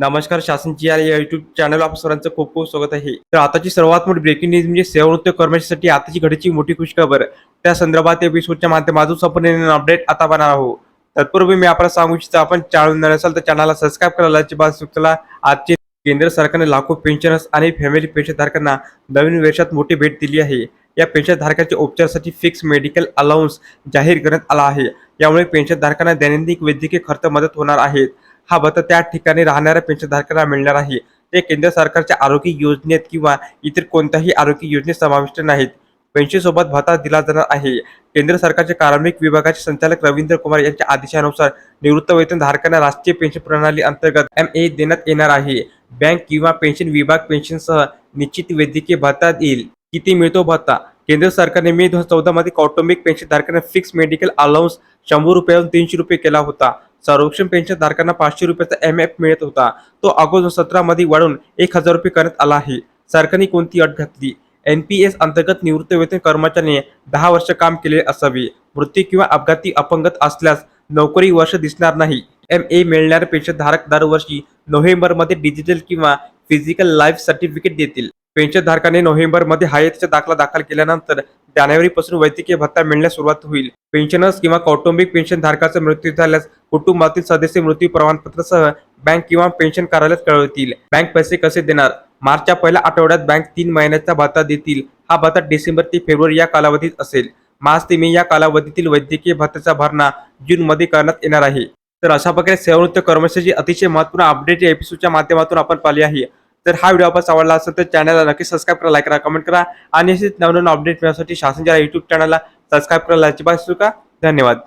नमस्कार शासनची या YouTube channel आपल्या सरांचं खूप खूप स्वागत आहे. तर आताची सर्वात मोठी ब्रेकिंग न्यूज म्हणजे सेवानृत्य कर्मचाऱ्यांसाठी आताची घडीची मोठी खुश खबर त्या संदर्भात एपिसोडच्या माध्यमातून संपूर्ण अपडेट आता पाहणार आहोत. तत्पूर्वी मी आपल्याला सांगू इच्छितो आपण चॅनल नवीन असाल तर चॅनलला सबस्क्राईब करायला अजिबात सुचला आजचे केंद्र सरकारने लाखो पेन्शनर्स आणि फॅमिली पेन्शनधारकांना नवीन वर्षात मोठी भेट दिली आहे. या पेन्शनधारकांच्या उपचारासाठी फिक्स मेडिकल अलाउन्स जाहीर करण्यात आला आहे. यामुळे पेन्शनधारकांना दैनंदिन वैद्यकीय खर्च मदत होणार आहे. हा भत्ता त्या ठिकाणी राहणाऱ्या पेन्शनधारकांना मिळणार आहे. ते केंद्र सरकारच्या आरोग्य योजनेत किंवा इतर कोणत्याही आरोग्य योजनेत समाविष्ट नाहीत. पेन्शनसोबत भत्ता दिला जाणार आहे. केंद्र सरकारच्या कार्मिक विभागाचे संचालक रवींद्र कुमार यांच्या आदेशानुसार निवृत्त वेतन धारकांना राष्ट्रीय पेन्शन प्रणाली अंतर्गत एम ए देण्यात येणार आहे. बँक किंवा पेन्शन विभाग पेन्शनसह निश्चित वैद्यकीय भत्ता येईल किती मिळतो भत्ता? केंद्र सरकारने मे दोन हजार चौदा मध्ये कौटुंबिक पेन्शन धारकांना फिक्स मेडिकल अलाउन्स शंभर रुपयाहून तीनशे रुपये केला होता. संरक्षण पेन्शन धारकांना पाचशे रुपयाचा एम एफ मिळत होता. तो ऑगस्ट सतरा मध्ये वाढून एक हजार रुपये करण्यात आला आहे. सरकारने कोणती अट घातली? एन पी एस अंतर्गत निवृत्तीवेतन कर्मचाऱ्याने दहा वर्ष काम केले असावे. मृत्यू किंवा अपघाती अपंगत असल्यास नोकरी वर्ष दिसणार नाही. एम ए मिळणारे पेन्शनधारक दरवर्षी नोव्हेंबरमध्ये डिजिटल किंवा फिजिकल लाईफ सर्टिफिकेट देतील. पेन्शनधारकाने नोव्हेंबरमध्ये हायतचा दाखला दाखल केल्यानंतर जानेवारीपासून वैद्यकीय भत्ता मिळण्यास सुरुवात होईल. पेन्शनर्स किंवा कौटुंबिक पेन्शन धारकाचा मृत्यू झाल्यास कुटुंबातील सदस्य मृत्यू प्रमाणपत्रासह बँक किंवा पेन्शन कार्यालयात कळवतील. बँक पैसे कसे देणार? मार्चच्या पहिल्या आठवड्यात बँक तीन महिन्याचा भत्ता देतील. हा भत्ता डिसेंबर ते फेब्रुवारी या कालावधीत असेल. मार्च ते मे या कालावधीतील वैद्यकीय भत्त्याचा भरणा जून मध्ये करण्यात येणार आहे. तर अशा प्रकारे सेवानिवृत्त कर्मचाऱ्याची अतिशय महत्त्वपूर्ण अपडेट या एपिसोडच्या माध्यमातून आपण पाहिली आहे. तर हा व्हिडिओ आपण आवडला असेल तर चॅनलला नक्की सबस्क्राईब करा लाईक करा कमेंट करा. आणि असेच नवनवीन अपडेट मिळण्यासाठी शासनच्या युट्यूब चॅनलला सबस्क्राईब करायला अजिबात विसरू धन्यवाद.